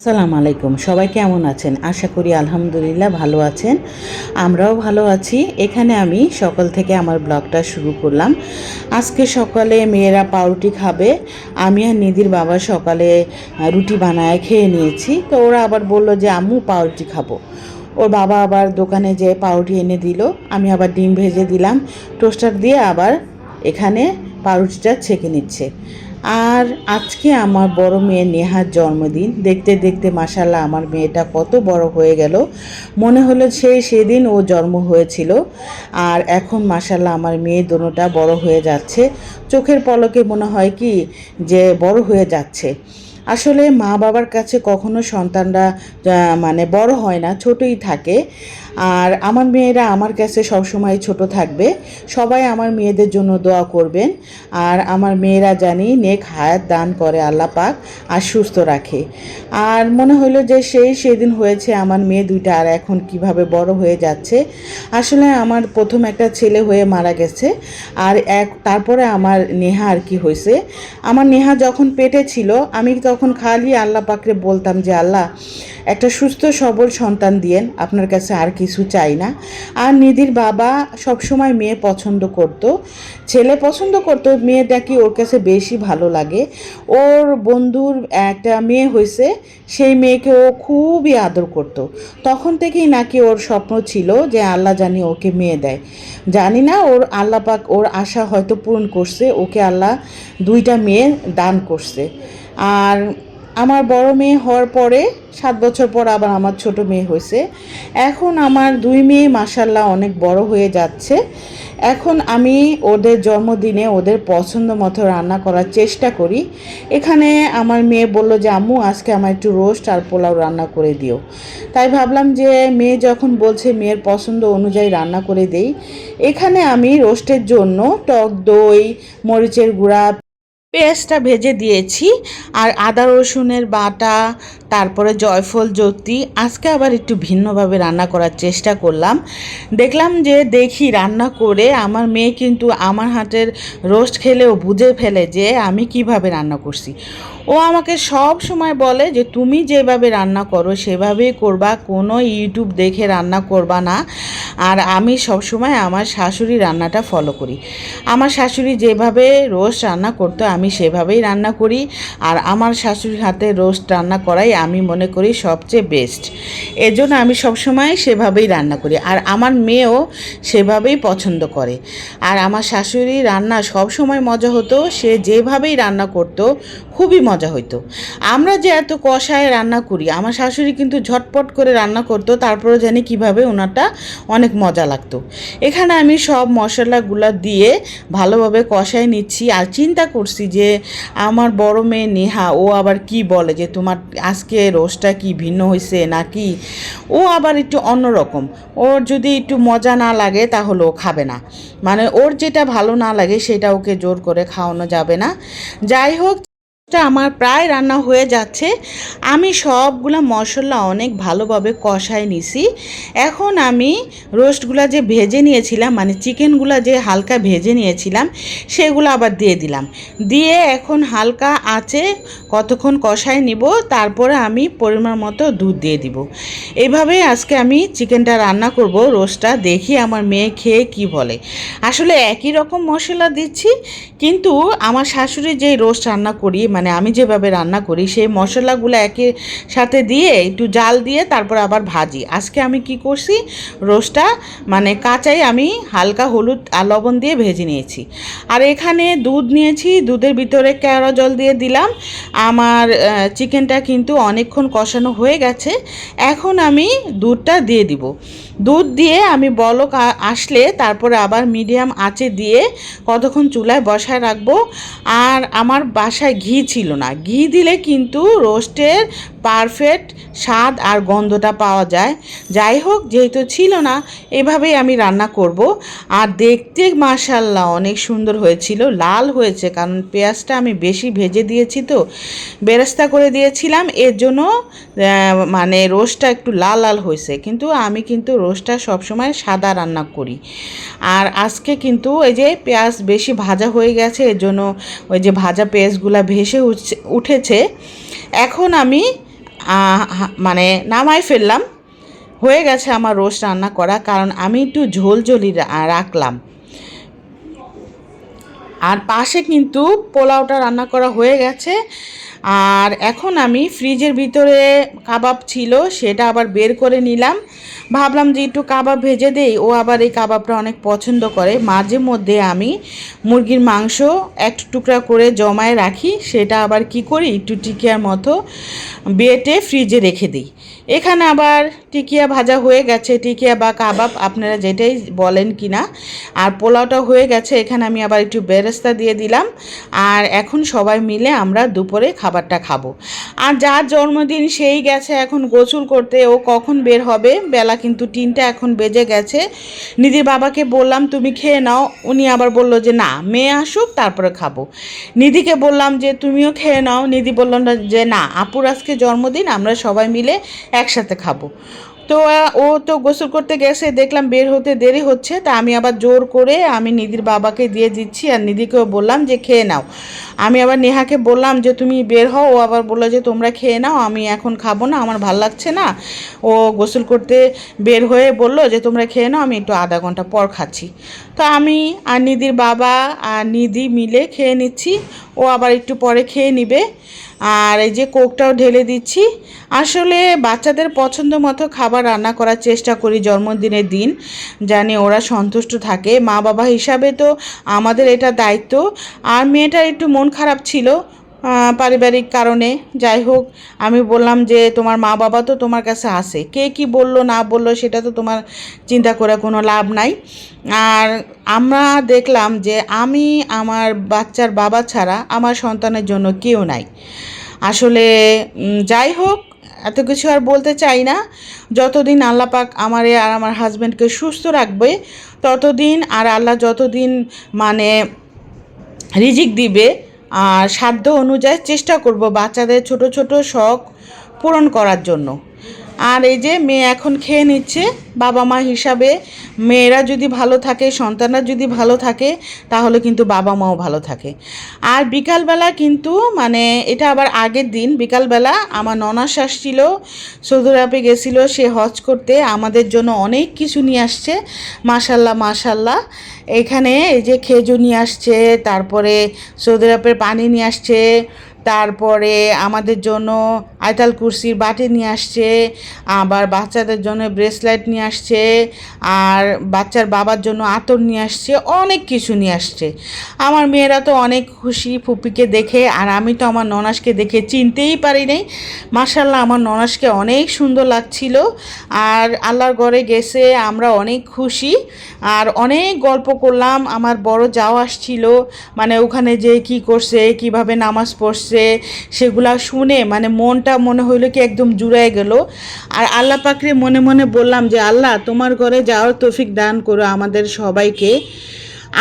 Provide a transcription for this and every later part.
আসসালামু আলাইকুম। সবাই কেমন আছেন? আশা করি আলহামদুলিল্লাহ ভালো আছেন। আমরাও ভালো আছি। এখানে আমি সকাল থেকে আমার ব্লগটা শুরু করলাম। আজকে সকালে মেয়েরা পাউরুটি খাবে। আমি আর নিদির বাবা সকালে রুটি বানায় খেয়ে নিয়েছি। তো ওরা আবার বলল যে, আম্মু, পাউরুটি খাব। ওর বাবা আবার দোকানে যেয়ে পাউরুটি এনে দিল। আমি আবার ডিম ভেজে দিলাম। টোস্টার দিয়ে আবার এখানে পাউরুটিটা ছেঁকে নিচ্ছে। আর আজকে আমার বড় মেয়ে নেহার জন্মদিন। দেখতে দেখতে মাসাল্লাহ আমার মেয়েটা কত বড় হয়ে গেল। মনে হলো সেই সেদিন ও জন্ম হয়েছিল। আর এখন মাসাল্লাহ আমার মেয়ে দোনোটা বড় হয়ে যাচ্ছে। চোখের পলকে মনে হয় কি যে বড় হয়ে যাচ্ছে। আসলে মা বাবার কাছে কখনো সন্তানরা মানে বড় হয় না, ছোটই থাকে। আর আমার মেয়েরা আমার কাছে সবসময় ছোট থাকবে। সবাই আমার মেয়েদের জন্য দোয়া করবেন। আর আমার মেয়েরা জানি নেক হায়াত দান করে আল্লাহ পাক আর সুস্থ রাখে। আর মনে হলো যে সেই সেদিন হয়েছে আমার মেয়ে দুইটা আর এখন কীভাবে বড় হয়ে যাচ্ছে। আসলে আমার প্রথম একটা ছেলে হয়ে মারা গেছে। আর এক, তারপরে আমার নেহা আর কি হয়েছে আমার নেহা যখন পেটে ছিল, আমি তখন খালি আল্লাহ পাকরে বলতাম যে, আল্লাহ, একটা সুস্থ সবল সন্তান দিয়েন। আপনার কাছে আর কিছু চাই না। আর নিধির বাবা সবসময় মেয়ে পছন্দ করত। ছেলে পছন্দ করতো কি ওর কাছে বেশি ভালো লাগে? ওর বন্ধুর একটা মেয়ে হয়েছে, সেই মেয়েকে ও খুবই আদর করত। তখন থেকেই নাকি ওর স্বপ্ন ছিল যে আল্লাহ জানি ওকে মেয়ে দেয়। জানি না ওর আল্লাহ পাক ওর আশা হয়তো পূরণ করছে, ওকে আল্লাহ দুইটা মেয়ে দান করছে। আর আমার বড় মেয়ে হওয়ার পরে সাত বছর পর আবার আমার ছোট মেয়ে হয়েছে। এখন আমার দুই মেয়ে মাসাল্লাহ অনেক বড় হয়ে যাচ্ছে। এখন আমি ওদের জন্মদিনে ওদের পছন্দ মতো রান্না করার চেষ্টা করি। এখানে আমার মেয়ে বলল যে, আম্মু, আজকে আমার একটু রোস্ট আর পোলাও রান্না করে দিও। তাই ভাবলাম যে, মেয়ে যখন বলছে মেয়ের পছন্দ অনুযায়ী রান্না করে দেই, এখানে আমি রোস্টের জন্য টক দই, মরিচের গুঁড়া পেঁয়াজটা ভেজে দিয়েছি। আর আদা রসুনের বাটা, তারপরে জয়ফল জ্যোতি আজকে আবার একটু ভিন্নভাবে রান্না করার চেষ্টা করলাম। দেখলাম যে দেখি রান্না করে আমার মেয়ে কিন্তু আমার হাতের রোস্ট খেলেও বুঝে ফেলে যে আমি কীভাবে রান্না করছি। ও আমাকে সব সময় বলে যে তুমি যেভাবে রান্না করো, সেভাবেই করবা, কোনো ইউটিউব দেখে রান্না করবা না। আর আমি সব সময় আমার শাশুড়ি রান্নাটা ফলো করি। আমার শাশুড়ি যেভাবে রোস্ট রান্না করতো, আমি সেভাবেই রান্না করি। আর আমার শাশুড়ির হাতে রোস্ট রান্না করাই আমি মনে করি সবচেয়ে বেস্ট এজন্য আমি সবসময় সেভাবেই রান্না করি। আর আমার মেয়েও সেভাবেই পছন্দ করে। আর আমার শাশুড়ি রান্না সব সময় মজা হতো, সে যেভাবেই রান্না করতো, খুবই মজা হতো আমরা যে এত কষায় রান্না করি, আমার শাশুড়ি কিন্তু ঝটপট করে রান্না করতো তারপরে জানি কীভাবে ওনারটা অনেক মজা লাগতো। এখানে আমি সব মশলাগুলো দিয়ে ভালোভাবে কষায় নিচ্ছি আর চিন্তা করছি যে আমার বড় মেয়ে নেহা, ও আবার কি বলে যে তোমার আজকে রোস্টটা কি ভিন্ন হয়েছে নাকি? ও আবার একটু অন্যরকম। ওর যদি একটু মজা না লাগে তাহলে ও খাবে না। মানে ওর যেটা ভালো না লাগে সেটা ওকে জোর করে খাওয়ানো যাবে না। যাই হোক টা আমার প্রায় রান্না হয়ে যাচ্ছে। আমি সবগুলো মশলা অনেক ভালোভাবে কষায় নিছি। এখন আমি রোস্টগুলো যে ভেজে নিয়েছিলাম মানে চিকেনগুলো যে হালকা ভেজে নিয়েছিলাম, সেগুলো আবার দিয়ে দিলাম। দিয়ে এখন হালকা আঁচে কতক্ষণ কষায় নিব, তারপরে আমি পরিমাণ মতো দুধ দিয়ে দিব। এইভাবেই আজকে আমি চিকেনটা রান্না করব, রোস্টটা দেখি আমার মেয়ে খেয়ে কি বলে। আসলে একই রকম মশলা দিচ্ছি, কিন্তু আমার শাশুড়ি যেই রোস্ট রান্না করি মানে আমি যেভাবে রান্না করি, সেই মশলাগুলো একের সাথে দিয়ে একটু জাল দিয়ে তারপর আবার ভাজি। আজকে আমি কি করছি? রোস্টটা মানে কাঁচাই আমি হালকা হলুদ আর লবণ দিয়ে ভেজে নিয়েছি। আর এখানে দুধ নিয়েছি, দুধের ভিতরে কেওড়া জল দিয়ে দিলাম। আমার চিকেনটা কিন্তু অনেকক্ষণ কষানো হয়ে গেছে। এখন আমি দুধটা দিয়ে দিব। দুধ দিয়ে আমি বলক আসলে তারপরে আবার মিডিয়াম আঁচে দিয়ে কতক্ষণ চুলায় বসায় রাখব। আর আমার বাসায় ঘি ছিল না। ঘি দিলে কিন্তু রোস্টের পারফেক্ট স্বাদ আর গন্ধটা পাওয়া যায়। যাই হোক, যেহেতু ছিল না, এভাবেই আমি রান্না করব। আর দেখতে মাশাল্লাহ অনেক সুন্দর হয়েছিল, লাল হয়েছে, কারণ পেঁয়াজটা আমি বেশি ভেজে দিয়েছি তো, বেরেস্তা করে দিয়েছিলাম। এর জন্য মানে রোস্টটা একটু লাল লাল হয়েছে, কিন্তু আমি কিন্তু রোস্টটা সবসময় সাদা রান্না করি। আর আজকে কিন্তু এই যে পেঁয়াজ বেশি ভাজা হয়ে গেছে, এর জন্য ওই যে ভাজা পেঁয়াজগুলো ভেসে উঠছে- এখন আমি মানে নামাই ফেললাম। হয়ে গেছে আমার রোস্ট রান্না করা, কারণ আমি একটু ঝোল ঝোলি রাখলাম। আর পাশে কিন্তু পোলাওটা রান্না করা হয়ে গেছে। আর এখন আমি ফ্রিজের ভিতরে কাবাব ছিল, সেটা আবার বের করে নিলাম। ভাবলাম যে একটু কাবাব ভেজে দেই, ও আবার এই কাবাবটা অনেক পছন্দ করে। মাঝে মধ্যে আমি মুরগির মাংস এক টুকরা করে জমায় রাখি, সেটা আবার কি করি, একটু টিকিয়ার মতো বেটে ফ্রিজে রেখে দিই। এখানে আবার টিকিয়া ভাজা হয়ে গেছে। টিকিয়া বা কাবাব আপনারা যেটাই বলেন কি না আর পোলাওটা হয়ে গেছে। এখানে আমি আবার একটু বেরেস্তা দিয়ে দিলাম। আর এখন সবাই মিলে আমরা দুপুরে খাবারটা খাব। আর যার জন্মদিন সেই গেছে এখন গোসল করতে। ও কখন বের হবে? বেলা কিন্তু তিনটা এখন বেজে গেছে। নিধির বাবাকে বললাম, তুমি খেয়ে নাও। উনি আবার বলল যে, না, মেয়ে আসুক, তারপরে খাব। নিধিকে বললাম যে, তুমিও খেয়ে নাও। নিধি বলল না যে, না, আপুর আজকে জন্মদিন, আমরা সবাই মিলে একসাথে খাব। তো ও তো গোসল করতে গেছে, দেখলাম বের হতে দেরি হচ্ছে, তা আমি আবার জোর করে আমি নিধির বাবাকে দিয়ে দিচ্ছি আর নিধিকেও বললাম যে খেয়ে নাও। আমি আবার নেহাকে বললাম যে, তুমি বের হও। ও আবার বলল যে, তোমরা খেয়ে নাও, আমি এখন খাব না, আমার ভালো লাগছে না। ও গোসল করতে বের হয়ে বলল যে, তোমরা খেয়ে নাও, আমি একটু আধা ঘণ্টা পর খাচ্ছি। তো আমি আর নিধির বাবা আর নিধি মিলে খেয়ে নিচ্ছি। ও আবার একটু পরে খেয়ে নিবে। আর এই যে কোকটাও ঢেলে দিচ্ছি। আসলে বাচ্চাদের পছন্দ মতো খাবার রান্না করার চেষ্টা করি জন্মদিনের দিন, জানি ওরা সন্তুষ্ট থাকে। মা বাবা হিসাবে তো আমাদের এটা দায়িত্ব। আর মেয়েটার একটু মন খারাপ ছিল পারিবারিক কারণে। যাই হোক, আমি বললাম যে তোমার মা বাবা তো তোমার কাছে আসে কে কি বলল, না বলল, সেটা তো তোমার চিন্তা করে কোনো লাভ নাই। আর আমরা দেখলাম যে আমি আমার বাচ্চার বাবা ছাড়া আমার সন্তানের জন্য কেউ নাই। আসলে যাই হোক, এত কিছু আর বলতে চাই না। যতদিন আল্লাহ পাক আমারে আর আমার হাজব্যান্ডকে সুস্থ রাখবে, ততদিন আর আল্লাহ যতদিন মানে রিজিক দিবে সাধ্য অনুযায়ী চেষ্টা করব বাচ্চাদের ছোট ছোট শখ পূরণ করার জন্য। আর এই যে মেয়ে এখন খেয়ে নিচ্ছে, বাবা মা হিসাবে মেয়েরা যদি ভালো থাকে, সন্তানরা যদি ভালো থাকে, তাহলে কিন্তু বাবা মাও ভালো থাকে। আর বিকালবেলা কিন্তু মানে এটা আবার আগের দিন, বিকালবেলা আমার ননাস আসছিল সৌদি আরবে গেছিল, সে হজ করতে, আমাদের জন্য অনেক কিছু নিয়ে আসছে, মাশাল্লাহ মাশাল্লাহ। এখানে এই যে খেজু নিয়ে আসছে, তারপরে সৌদি আরবের পানি নিয়ে আসছে তারপরে আমাদের জন্য আয়তাল কুরসির বাটি নিয়ে আসছে, আবার বাচ্চাদের জন্য ব্রেসলেট নিয়ে আসছে, আর বাচ্চার বাবার জন্য আতর নিয়ে আসছে, অনেক কিছু নিয়ে আসছে। আমার মেয়েরা তো অনেক খুশি ফুপিকে দেখে, আর আমি তো আমার ননাসকে দেখে চিনতেই পারি নাই। মার্শাল্লাহ আমার ননাসকে অনেক সুন্দর লাগছিল, আর আল্লাহর ঘরে গেছে, আমরা অনেক খুশি, আর অনেক গল্প করলাম। আমার বড় যাও আসছিল মানে ওখানে যে কি করছে, কীভাবে নামাজ পড়ছে সেগুলা শুনে মানে মনটা মনে হইল কি একদম জুড়ায় গেল। আর আল্লাহ পাকরে মনে মনে বললাম যে, আল্লাহ, তোমার ঘরে যাওয়ার তৌফিক দান করো আমাদের সবাইকে।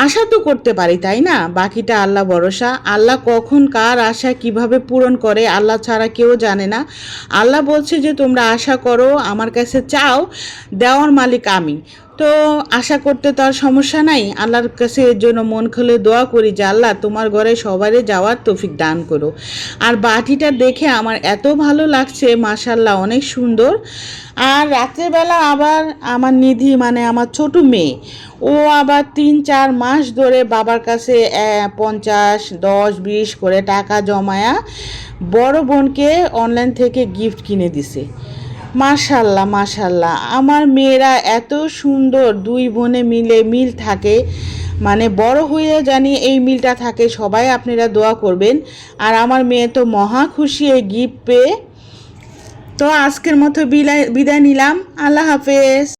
আশা তো করতে পারি, তাই না? বাকিটা আল্লাহ ভরসা। আল্লাহ কখন কার আশা কীভাবে পূরণ করে, আল্লাহ ছাড়া কেউ জানে না। আল্লাহ বলছে যে, তোমরা আশা করো, আমার কাছে চাও, দেওয়ার মালিক আমি। তো আশা করতে তো আর সমস্যা নাই। আল্লাহর কাছে এর জন্য মন খুলে দোয়া করি যে, আল্লাহ, তোমার ঘরে সবারই যাওয়ার তৌফিক দান করো। আর বাটিটা দেখে আমার এত ভালো লাগছে মাশাল্লাহ অনেক সুন্দর। আর রাত্রেবেলা আবার আমার নিধি মানে আমার ছোট মেয়ে, ও আবার তিন চার মাস ধরে বাবার কাছে পঞ্চাশ, দশ, বিশ করে টাকা জমায়া বড় বোনকে অনলাইন থেকে গিফট কিনে দিছে। মাশাল্লাহ মাশাল্লাহ। আমার মেয়েরা এত সুন্দর, দুই বোনে মিলে মিল থাকে। মানে বড় হয়ে জানি এই মিলটা থাকে, সবাই আপনারা দোয়া করবেন। আর আমার মেয়ে তো মহা খুশি এই গিফট পেয়ে। তো আজকের মতো বিদায় বিদায় নিলাম। আল্লাহ হাফেজ।